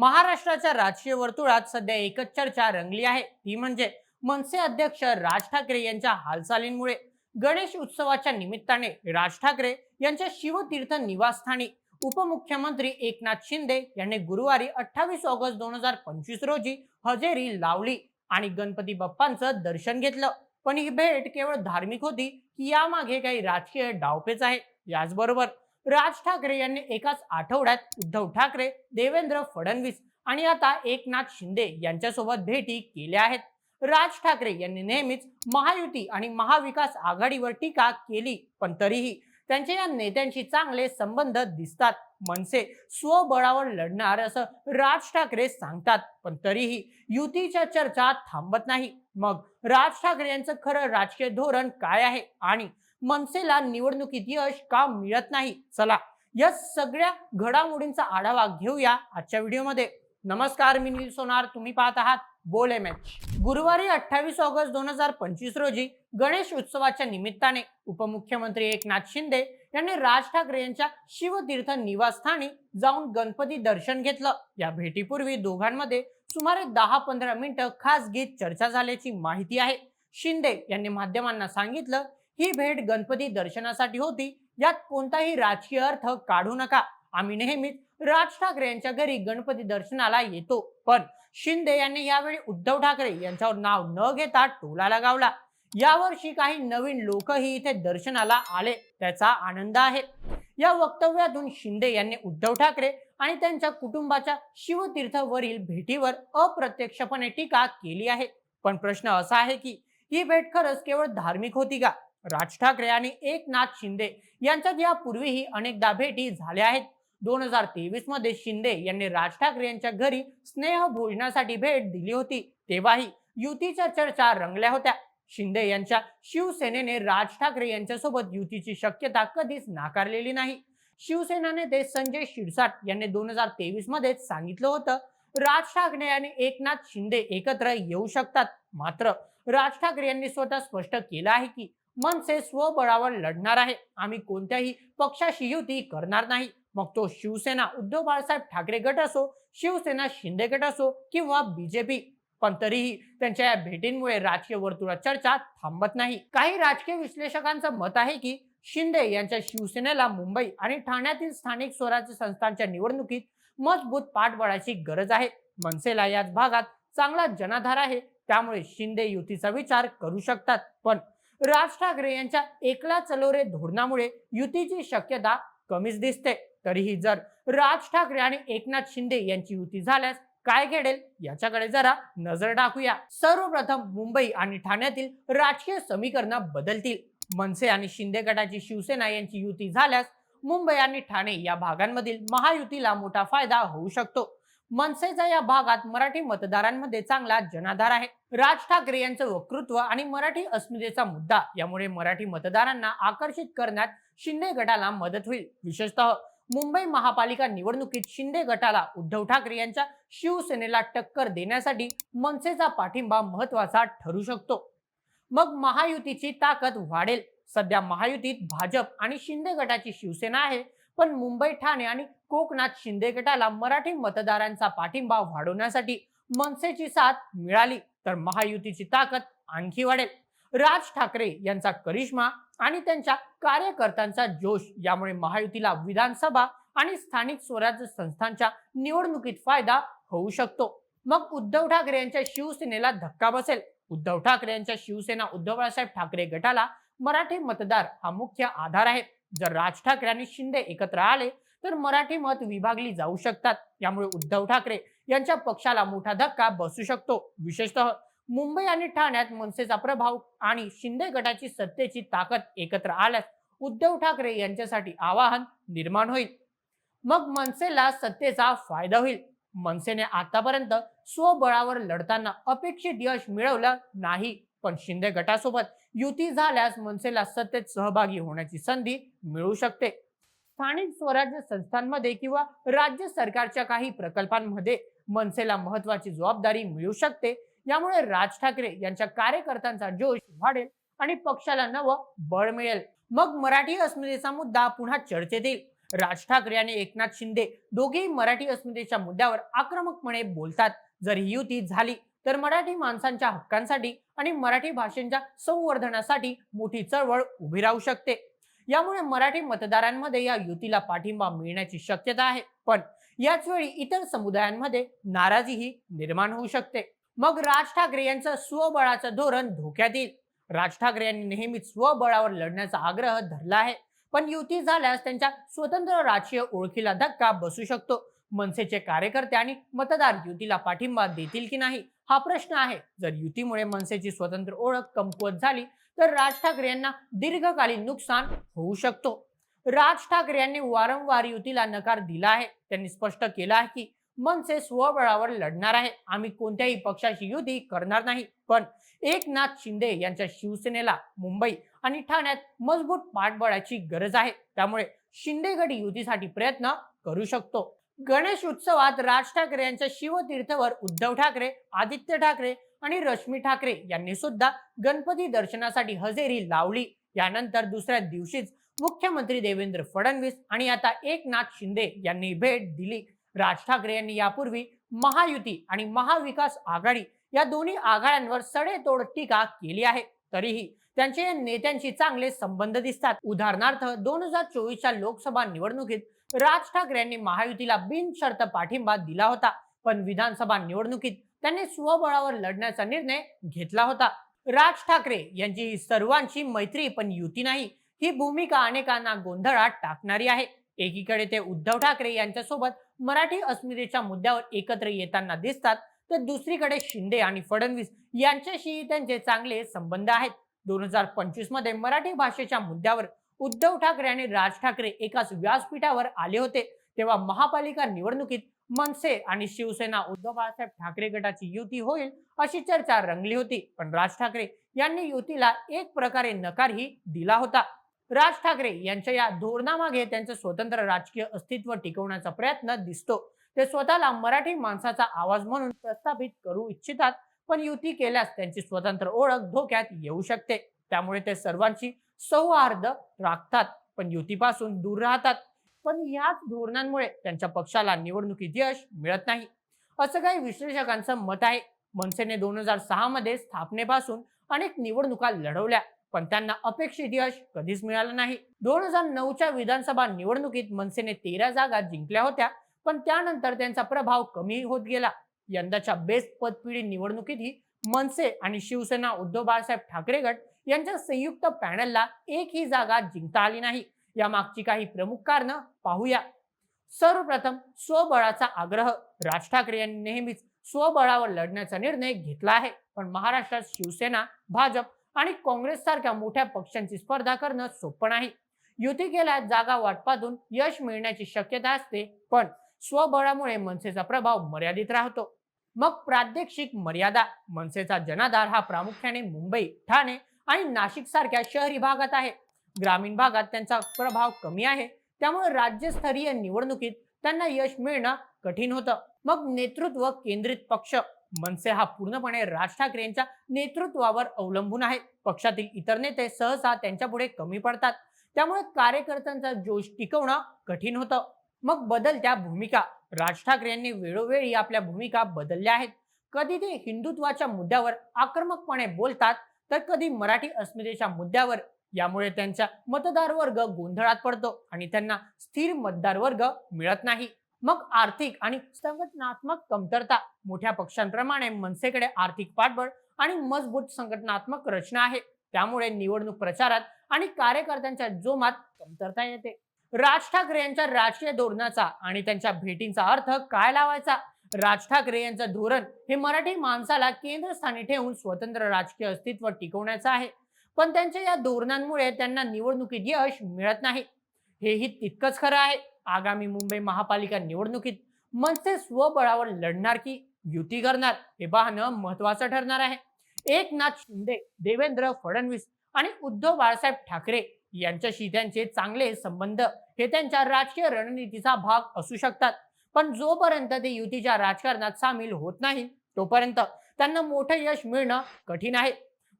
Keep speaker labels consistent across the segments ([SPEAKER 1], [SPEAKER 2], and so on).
[SPEAKER 1] महाराष्ट्राच्या राजकीय वर्तुळात सध्या एकच चर्चा रंगली आहे. ती म्हणजे मनसे अध्यक्ष राज ठाकरे यांच्या हालचालींमुळे गणेश उत्सवाच्या निमित्ताने राज ठाकरे यांच्या शिवतीर्थ निवासस्थानी उपमुख्यमंत्री एकनाथ शिंदे यांनी गुरुवारी अठ्ठावीस ऑगस्ट दोन हजार पंचवीस रोजी हजेरी लावली आणि गणपती बाप्पांचं दर्शन घेतलं. पण ही भेट केवळ धार्मिक होती की यामागे काही राजकीय डावपेच आहे. याचबरोबर राज ठाकरे यांनी एकाच आठवड्यात उद्धव ठाकरे देवेंद्र फडणवीस आणि आता एकनाथ शिंदे यांच्यासोबत भेटी केल्या आहेत. राज ठाकरे यांनी नेहमीच महायुती आणि महाविकास आघाडीवर टीका केली पण तरीही त्यांचे या नेत्यांशी चांगले संबंध दिसतात. मनसे स्वबळावर लढणार असं राज ठाकरे सांगतात पण तरीही युतीच्या चर्चा थांबत नाही. मग राज ठाकरे यांचं खरं राजकीय धोरण काय आहे? आणि मनसेला निवडणुकीत यश का मिळत नाही? चला या सगळ्या घडामोडींचा आढावा घेऊया आजच्या व्हिडिओमध्ये. नमस्कार मी नील सोनार. तुम्ही पाहत आहात बोल एम एच गुरुवारी अठ्ठावीस ऑगस्ट दोन हजार पंचवीस रोजी गणेश उत्सवाच्या निमित्ताने उपमुख्यमंत्री एकनाथ शिंदे यांनी राज ठाकरे यांच्या शिवतीर्थ निवासस्थानी जाऊन गणपती दर्शन घेतलं. या भेटीपूर्वी दोघांमध्ये सुमारे दहा पंधरा मिनिटं खासगी चर्चा झाल्याची माहिती आहे. शिंदे यांनी माध्यमांना सांगितलं ही भेट गणपती दर्शनासाठी होती. यात कोणताही राजकीय अर्थ काढू नका. आम्ही नेहमीच राज ठाकरे यांच्या घरी गणपती दर्शनाला येतो. पण शिंदे यांनी यावेळी उद्धव ठाकरे यांच्यावर नाव न घेता टोला लगावला यावर्षी काही नवीन लोकही इथे दर्शनाला आले. त्याचा आनंद आहे. या वक्तव्यातून शिंदे यांनी उद्धव ठाकरे आणि त्यांच्या कुटुंबाच्या शिवतीर्थवरील भेटीवर अप्रत्यक्षपणे टीका केली आहे. पण प्रश्न असा आहे की ही भेट खरंच केवळ धार्मिक होती का? राज ठाकरे आणि एकनाथ शिंदे यांच्यात यापूर्वीही अनेकदा भेटी झाल्या आहेत. दोन हजार तेवीसमध्ये शिंदे यांनी राज ठाकरे यांच्या घरी स्नेह भोजनासाठी भेट दिली होती. तेव्हाही युतीच्या चर्चा रंगल्या होत्या. शिंदे यांच्या शिवसेनेने राज ठाकरे यांच्यासोबत युतीची शक्यता कधीच नाकारलेली नाही. शिवसेना नेते संजय शिरसाट यांनी दोन हजार तेवीसमध्ये सांगितलं होतं राज ठाकरे आणि एकनाथ शिंदे एकत्र येऊ शकतात. मात्र राज ठाकरे यांनी स्वतः स्पष्ट केलं आहे की मनसे स्वबळावर लढणार आहे. आम्ही कोणत्याही पक्षाशी युती करणार नाही. मग तो शिवसेना उद्धव बाळासाहेब ठाकरे गट असो शिवसेना शिंदे गट असो किंवा बीजेपी. पण तरीही त्यांच्या या भेटींमुळे राजकीय वर्तुळात चर्चा थांबत नाही. काही राजकीय विश्लेषकांचं मत आहे की शिंदे यांच्या शिवसेनेला मुंबई आणि ठाण्यातील स्थानिक स्वराज्य संस्थांच्या निवडणुकीत मजबूत पाठबळाची गरज आहे. मनसेला याच भागात चांगला जनाधार आहे. त्यामुळे शिंदे युतीचा विचार करू शकतात. पण राज ठाकरे यांच्या एकला चलोरे धोरणामुळे युतीची शक्यता कमीच दिसते. तरीही जर राज ठाकरे आणि एकनाथ शिंदे यांची युती झाल्यास काय घडेल याच्याकडे जरा नजर टाकूया. सर्वप्रथम मुंबई आणि ठाण्यातील राजकीय समीकरण बदलतील. मनसे आणि शिंदे गटाची शिवसेना यांची युती झाल्यास मुंबई आणि ठाणे या भागांमधील महायुतीला मोठा फायदा होऊ शकतो. मनसेचा या भागात मराठी मतदारांमध्ये चांगला जनाधार आहे. राज ठाकरे यांचं वक्तृत्व आणि मराठी अस्मितेचा मुद्दा यामुळे मराठी मतदारांना आकर्षित करण्यात शिंदे गटाला मदत होईल. विशेषतः मुंबई महापालिका निवडणुकीत शिंदे गटाला उद्धव ठाकरे यांच्या शिवसेनेला टक्कर देण्यासाठी मनसेचा पाठिंबा महत्त्वाचा ठरू शकतो. मग महायुतीची ताकद वाढेल. सध्या महायुतीत भाजप आणि शिंदे गटाची शिवसेना आहे. पण मुंबई ठाणे आणि कोकणात शिंदे गटाला मराठी मतदारांचा पाठिंबा वाढवण्यासाठी मनसेची साथ मिळाली तर महायुतीची ताकद आणखी वाढेल. राज ठाकरे यांचा करिश्मा आणि त्यांच्या कार्यकर्त्यांचा जोश यामुळे महायुतीला विधानसभा आणि स्थानिक स्वराज्य संस्थांच्या निवडणुकीत फायदा होऊ शकतो. मग उद्धव ठाकरे यांच्या शिवसेनेला धक्का बसेल. उद्धव ठाकरे यांच्या शिवसेना उद्धव बाळासाहेब ठाकरे गटाला मराठी मतदार हा मुख्य आधार आहे. जर राज ठाकरे आणि शिंदे एकत्र आले तर मराठी मत विभागली जाऊ शकतात. यामुळे उद्धव ठाकरे यांच्या पक्षाला मोठा धक्का बसू शकतो. विशेषतः मुंबई आणि ठाण्यात मनसेचा प्रभाव आणि शिंदे गटाची सत्तेची ताकद एकत्र आल्यास उद्धव ठाकरे यांच्यासाठी आवाहन निर्माण होईल. मग मनसेला सत्तेचा फायदा होईल. मनसेने आतापर्यंत स्वबळावर लढताना अपेक्षित यश मिळवलं नाही. पण शिंदे गटासोबत युती झाल्यास मनसेला सत्तेत सहभागी होण्याची संधी मिळू शकते. स्थानिक स्वराज्य संस्थांमध्ये किंवा राज्य सरकारच्या काही प्रकल्पांमध्ये मनसेला महत्वाची जबाबदारी मिळू शकते. यामुळे राज ठाकरे यांच्या कार्यकर्त्यांचा जोश वाढेल आणि पक्षाला नवं बळ मिळेल. मग मराठी अस्मितेचा मुद्दा पुन्हा चर्चेत येईल. राज ठाकरे आणि एकनाथ शिंदे दोघेही मराठी अस्मितेच्या मुद्द्यावर आक्रमकपणे बोलतात. जर ही युती झाली तर मराठी माणसांच्या हक्कांसाठी आणि मराठी भाषेच्या संवर्धनासाठी मोठी चळवळ उभी राहू शकते. यामुळे मराठी मतदारांमध्ये या युतीला पाठिंबा मिळण्याची शक्यता आहे. पण याच वेळी इतर समुदायांमध्ये नाराजीही निर्माण होऊ शकते. मग राज ठाकरे यांचं स्वबळाचं धोरण धोक्यात येईल. राज ठाकरे यांनी नेहमीच स्वबळावर लढण्याचा आग्रह धरला आहे. पण युती झाल्यास त्यांच्या स्वतंत्र राजकीय ओळखीला धक्का बसू शकतो. मनसेचे कार्यकर्ते आणि मतदार युतीला पाठिंबा देतील की नाही हा प्रश्न आहे. जर युतीमुळे मनसेची स्वतंत्र ओळख कमकुवत झाली तर राज ठाकरे यांना दीर्घकालीन नुकसान होऊ शकतो. राज ठाकरे यांनी वारंवार युतीला नकार दिला आहे. त्यांनी स्पष्ट केलं आहे की मनसे स्वबळावर लढणार आहे. आम्ही कोणत्याही पक्षाशी युती करणार नाही. पण एकनाथ शिंदे यांच्या शिवसेनेला मुंबई आणि ठाण्यात मजबूत पाठबळाची गरज आहे. त्यामुळे शिंदे गट युतीसाठी प्रयत्न करू शकतो. गणेश उत्सवात राज ठाकरे यांच्या शिवतीर्थवर उद्धव ठाकरे आदित्य ठाकरे आणि रश्मी ठाकरे यांनी सुद्धा गणपती दर्शनासाठी हजेरी लावली. यानंतर दुसऱ्या दिवशीच मुख्यमंत्री देवेंद्र फडणवीस आणि आता एकनाथ शिंदे यांनी भेट दिली. राज ठाकरे यांनी यापूर्वी महायुती आणि महाविकास आघाडी या दोन्ही आघाड्यांवर सडेतोड टीका केली आहे. तरीही त्यांचे नेत्यांशी चांगले संबंध दिसतात. उदाहरणार्थ दोन हजार चोवीसच्या लोकसभा निवडणुकीत राज ठाकरे यांनी महायुतीला बिनशर्त पाठिंबा दिला होता. पण विधानसभा निवडणुकीत त्यांनी स्वबळावर लढण्याचा निर्णय घेतला होता. राज ठाकरे यांची सर्वांची मैत्री पण युती नाही. ही भूमिका अनेकांना गोंधळात टाकणारी आहे. एकीकडे ते उद्धव ठाकरे यांच्यासोबत मराठी अस्मितेच्या मुद्द्यावर एकत्र येताना दिसतात तर दुसरीकडे शिंदे आणि फडणवीस यांच्याशी त्यांचे चांगले संबंध आहेत. दोन हजार पंचवीसमध्ये मराठी भाषेच्या मुद्द्यावर उद्धव ठाकरे आणि राज ठाकरे एकाच व्यासपीठावर आले होते. तेव्हा महापालिका निवडणुकीत मनसे आणि शिवसेना उद्धव बाळासाहेब ठाकरे गटाची युती होईल अशी चर्चा रंगली होती. पण राज ठाकरे यांनी युतीला एक प्रकारे नकारही दिला होता. राज ठाकरे यांच्या या धोरणामागे त्यांचं स्वतंत्र राजकीय अस्तित्व टिकवण्याचा प्रयत्न दिसतो. ते स्वतःला मराठी माणसाचा आवाज म्हणून प्रस्थापित करू इच्छितात. पण युती केल्यास त्यांची स्वतंत्र ओळख धोक्यात येऊ शकते. त्यामुळे ते सर्वांची सौहार्द राखतात पण युतीपासून दूर राहतात. पण याच धोरणांमुळे त्यांच्या पक्षाला निवडणुकीत यश मिळत नाही. असं काही विश्लेषकांचं मत आहे. मनसेने दोन हजार सहा मध्ये स्थापनेपासून अनेक निवडणुका लढवल्या पण त्यांना अपेक्षित यश कधीच मिळालं नाही. दोन हजार नऊच्या विधानसभा निवडणुकीत मनसेने तेरा जागा जिंकल्या होत्या पण त्यानंतर त्यांचा प्रभाव कमी होत गेला. यंदाच्या बेस्ट पदपिढी निवडणुकीतही मनसे आणि शिवसेना उद्धव बाळासाहेब ठाकरे गट यांच्या संयुक्त पॅनलला एकही जागा जिंकता आली नाही. या मागची काही प्रमुख कारण पाहूया. सर्वप्रथम स्वबळाचा आग्रह. राज ठाकरे यांनी नेहमीच स्वबळावर लढण्याचा निर्णय घेतला आहे. पण महाराष्ट्रात शिवसेना भाजप आणि काँग्रेस सारख्या मोठ्या पक्षांची स्पर्धा करणं सोपं नाही. युती केल्यास जागा वाटपातून यश मिळण्याची शक्यता असते. पण स्वबळामुळे मनसेचा प्रभाव मर्यादित राहतो. मग प्रादेशिक मर्यादा मनसेचा जनाधार हा प्रामुख्याने मुंबई ठाणे आणि नाशिक सारख्या शहरी भागात आहे. ग्रामीण भागात त्यांचा प्रभाव कमी आहे. त्यामुळे राज्यस्तरीय निवडणुकीत त्यांना यश मिळणं कठीण होतं. मग नेतृत्व केंद्रित पक्ष मनसे हा पूर्णपणे राज ठाकरे यांच्या नेतृत्वावर अवलंबून आहे. पक्षातील इतर नेते सहसा त्यांच्या पुढे कमी पडतात. त्यामुळे कार्यकर्त्यांचा जोश टिकवणं कठीण होतं. मग बदलत्या भूमिका राज ठाकरे यांनी वेळोवेळी आपल्या भूमिका बदलल्या आहेत. कधी ते हिंदुत्वाच्या मुद्द्यावर आक्रमकपणे बोलतात तर कधी मराठी अस्मितेच्या मुद्द्यावर. यामुळे त्यांचा मतदार वर्ग गोंधळात पडतो आणि त्यांना स्थिर मतदार वर्ग मिळत नाही. मग आर्थिक आणि संघटनात्मक कमतरता मोठ्या पक्षांप्रमाणे मनसेकडे आर्थिक पाठबळ आणि मजबूत संघटनात्मक रचना आहे. त्यामुळे निवडणूक प्रचारात आणि कार्यकर्त्यांच्या जोमात कमतरता येते. राज ठाकरे यांच्या राजकीय धोरणाचा आणि त्यांच्या भेटींचा अर्थ काय लावायचा? राज ठाकरे यांचं धोरण हे मराठी माणसाला केंद्रस्थानी ठेवून स्वतंत्र राजकीय अस्तित्व टिकवण्याचं आहे. पण त्यांच्या या धोरणांमुळे त्यांना निवडणुकीत यश मिळत नाही. हेही तितकंच खरं आहे. आगामी मुंबई महापालिका निवडणुकीत मनसे स्वबळावर लढणार की युती करणार हे पाहणं महत्वाचं ठरणार आहे. एकनाथ शिंदे देवेंद्र फडणवीस आणि उद्धव बाळासाहेब ठाकरे यांच्याशी त्यांचे चांगले संबंध हे त्यांच्या राजकीय रणनीतीचा भाग असू शकतात. पण जोपर्यंत ते युतीच्या राजकारणात सामील होत नाही तोपर्यंत त्यांना मोठं यश मिळणं कठीण आहे.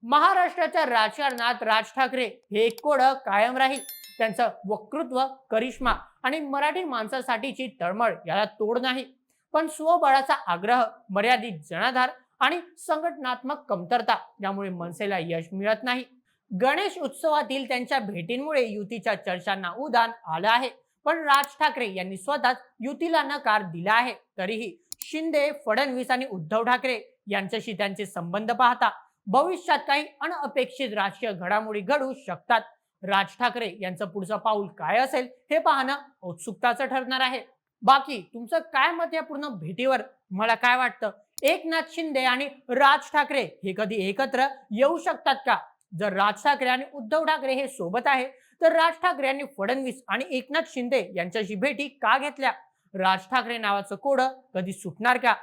[SPEAKER 1] महाराष्ट्राच्या राजकारणात राज ठाकरे हे एक कोड कायम राहील. त्यांचं वक्तृत्व करिश्मा आणि मराठी माणसासाठीची तळमळ याला तोड नाही. पण स्वबळाचा आग्रह मर्यादित जनाधार आणि संघटनात्मक कमतरता यामुळे मनसेला यश मिळत नाही. गणेश उत्सवातील त्यांच्या भेटींमुळे युतीच्या चर्चांना उदान आलं आहे. पण राज ठाकरे यांनी स्वतःच युतीला नकार दिला आहे. तरीही शिंदे फडणवीस आणि उद्धव ठाकरे यांच्याशी त्यांचे संबंध पाहता भविष्यात काही अनअपेक्षित राजकीय घडामोडी घडू शकतात. राज ठाकरे यांचं पुढचं पाऊल काय असेल हे पाहणं उत्सुकताचं ठरणार आहे. बाकी तुमचं काय मत या पूर्ण भेटीवर? मला काय वाटतं? एकनाथ शिंदे आणि राज ठाकरे हे कधी एकत्र येऊ शकतात का? जर राज ठाकरे आणि उद्धव ठाकरे हे सोबत आहे तर राज ठाकरे यांनी फडणवीस आणि एकनाथ शिंदे यांच्याशी भेटी का घेतल्या? राज ठाकरे नावाचं कोड कधी सुटणार का?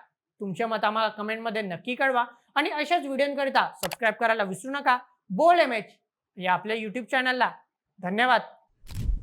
[SPEAKER 1] तुमचे मत आम्हाला कमेंटमध्ये नक्की कळवा. आणि अशाच व्हिडिओकरिता सबस्क्राईब करायला विसरू नका. बोल एम एच या आपल्या युट्यूब चॅनलला धन्यवाद.